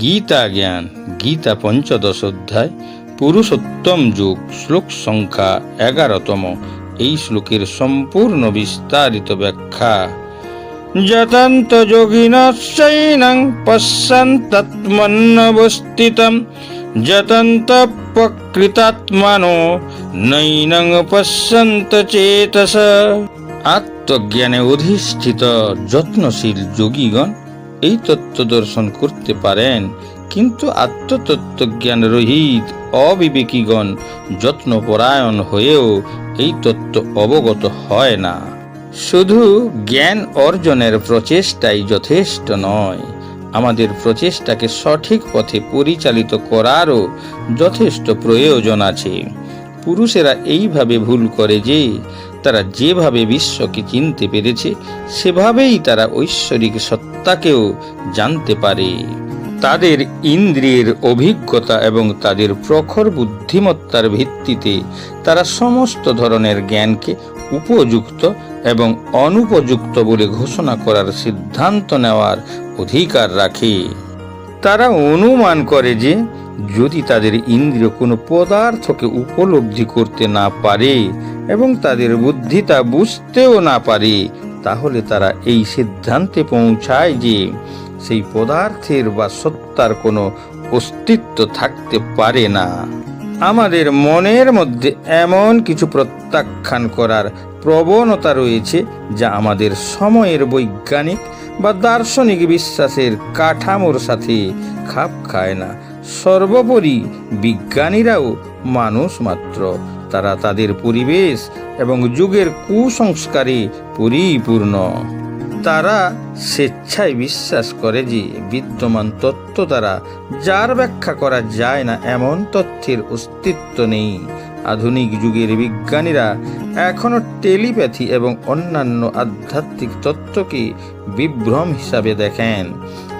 গীতা জ্ঞান, গীতা পঞ্চদশ অধ্যায় পুরুষোত্তম যুগ, শ্লোক সংখ্যা এগারোতম। এই শ্লোকের সম্পূর্ণ বিস্তারিত ব্যাখ্যা। যতন্ত যোগিনশ্চৈনং পশ্যন্তত্মন্নবস্থিতম। যতন্ত প্রকৃতাত্মানো নৈনং পশ্যন্ত চেতস আত্মজ্ঞানে অধিষ্ঠিত যত্নশীল যোগীগণ এই তত্ত্ব দর্শন করতে পারেন। কিন্তু আত্মতত্ত্ব জ্ঞান রহিত অবিবেকীগণ যত্নপরায়ণ হয়েও এই তত্ত্ব অবগত হয় না। শুধু জ্ঞান অর্জনের প্রচেষ্টাই যথেষ্ট নয়, আমাদের প্রচেষ্টাকে সঠিক পথে পরিচালিত করারও যথেষ্ট প্রয়োজন আছে। পুরুষেরা এইভাবে ভুল করে যে তারা যেভাবে বিশ্বকে চিনতে পেরেছে, সেভাবেই তারা ঐশ্বরিক সত্তাকেও জানতে পারে। তাদের ইন্দ্রিয়ের অভিজ্ঞতা এবং তাদের প্রখর বুদ্ধিমত্তার ভিত্তিতে তারা সমস্ত ধরনের জ্ঞানকে উপযুক্ত এবং অনুপযুক্ত বলে ঘোষণা করার সিদ্ধান্ত নেওয়ার অধিকার রাখে। তারা অনুমান করে যে যদি তাদের ইন্দ্রিয় কোনো পদার্থকে উপলব্ধি করতে না পারে এবং তাদের বুদ্ধি তা বুঝতেও না পারে, তাহলে তারা এই সিদ্ধান্তে পৌঁছায় যে সেই পদার্থের বা সত্তার কোনো অস্তিত্ব থাকতে পারে না। আমাদের মনের মধ্যে এমন কিছু প্রত্যাখ্যান করার প্রবণতা রয়েছে যা আমাদের সময়ের বৈজ্ঞানিক বা দার্শনিক বিশ্বাসের কাঠামোর সাথে খাপ খায় না। সর্বোপরি বিজ্ঞানীরাও মানুষ মাত্র। তারা তাদের পরিবেশ এবং যুগের কুসংস্কারে পরিপূর্ণ। তারা স্বেচ্ছায় বিশ্বাস করে যে বিদ্যমান তত্ত্ব দ্বারা যার ব্যাখ্যা করা যায় না এমন তথ্যের অস্তিত্ব নেই। আধুনিক যুগের বিজ্ঞানীরা এখনও টেলিপ্যাথি এবং অন্যান্য আধ্যাত্মিক তত্ত্বকে বিভ্রম হিসাবে দেখেন,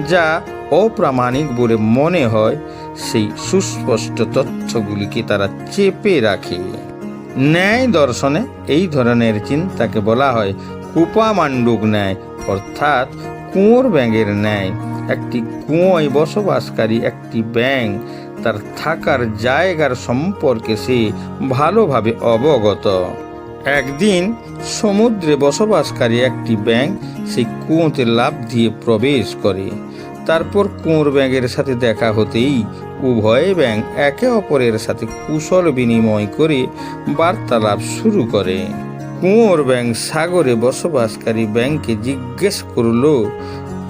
যা অপ্রামাণিক বলে মনে হয়, সেই সুস্পষ্ট তথ্যগুলিকে তারা চেপে রাখে। ন্যায় দর্শনে এই ধরনের চিন্তাকে বলা হয় কুপামান্ডুক ন্যায়, অর্থাৎ কুঁয়োর ব্যাঙের ন্যায়। একটি কুঁয়োয় বসবাসকারী একটি ব্যাঙ, তার থাকার জায়গার সম্পর্কে সে ভালোভাবে অবগত। একদিন সমুদ্রে বসবাসকারী একটি ব্যাঙ সেই কুঁয়োতে লাফ দিয়ে প্রবেশ করে। তারপর কুঁয়োর ব্যাঙের সাথে দেখা হতেই উভয় ব্যাঙ একে অপরের সাথে কুশল বিনিময় করে বার্তালাপ শুরু করে। কুঁয়োর ব্যাঙ সাগরে বসবাসকারী ব্যাংকে জিজ্ঞেস করল,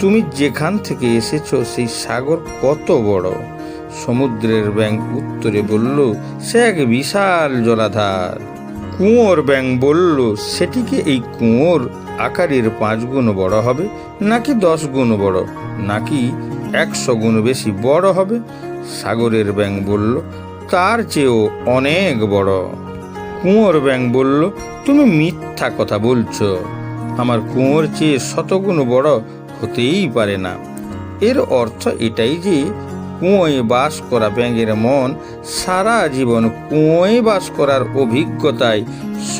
তুমি যেখান থেকে এসেছ সেই সাগর কত বড়? সমুদ্রের ব্যাঙ উত্তরে বলল, সে এক বিশাল জলাধার। কুঁয়োর ব্যাঙ বলল, সেটিকে এই কুঁয়োর আকারের পাঁচ গুণ বড় হবে, নাকি দশ গুণ বড়? নাকি একশো গুণ বেশি বড় হবে? সাগরের ব্যাঙ বলল, তার চেয়েও অনেক বড়। কুঁয়োর ব্যাঙ বলল, তুমি মিথ্যা কথা বলছো। আমার কুঁয়োর চেয়ে শতগুণ বড় হতেই পারে না। এর অর্থ এটাই যে, কুঁয়োয় বাস করা ব্যাঙের মন সারা জীবন কুঁয়োয় বাস করার অভিজ্ঞতায়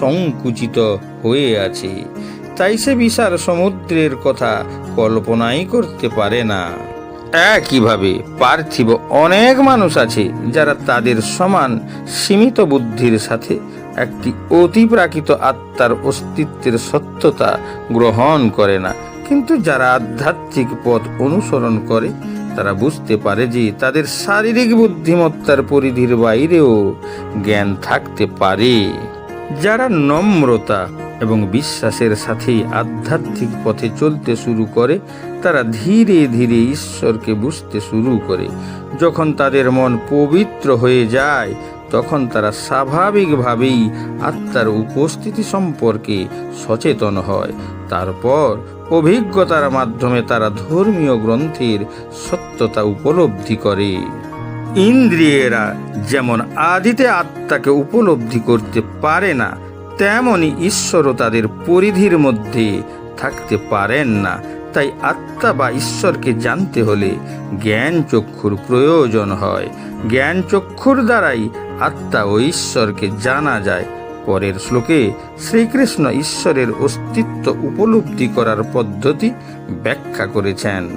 সংকুচিত হয়ে আছে। তাই সে বিশাল সমুদ্রের কথা কল্পনাই করতে পারে না। একইভাবে পার্থিব অনেক মানুষ আছে যারা তাদের সমান সীমিত বুদ্ধির সাথে একটি অতিপ্রাকৃত আত্মার অস্তিত্বের সত্যতা গ্রহণ করে না। কিন্তু যারা আধ্যাত্মিক পথ অনুসরণ করে, তারা বুঝতে পারে যে তাদের শারীরিক বুদ্ধিমত্তার পরিধির বাইরেও জ্ঞান থাকতে পারে। যারা নম্রতা এবং বিশ্বাসের সাথেই আধ্যাত্মিক পথে চলতে শুরু করে, তারা ধীরে ধীরে ঈশ্বরকে বুঝতে শুরু করে। যখন তাদের মন পবিত্র হয়ে যায়, তখন তারা স্বাভাবিকভাবেই আত্মার উপস্থিতি সম্পর্কে সচেতন হয়। তারপর অভিজ্ঞতার মাধ্যমে তারা ধর্মীয় গ্রন্থের সত্যতা উপলব্ধি করে। ইন্দ্রিয়েরা যেমন আদিতে আত্মাকে উপলব্ধি করতে পারে না তেমনি ঈশ্বরও তাদের পরিধির মধ্যে থাকতে পারেন না। তাই আত্মা বা ঈশ্বরকে জানতে হলে জ্ঞান চক্ষুর প্রয়োজন হয়। জ্ঞান চক্ষুর দ্বারাই আত্মা ও ঈশ্বরকে জানা যায়। পরের শ্লোকে, শ্রীকৃষ্ণ ঈশ্বরের অস্তিত্ব উপলব্ধি করার পদ্ধতি ব্যাখ্যা করেছেন।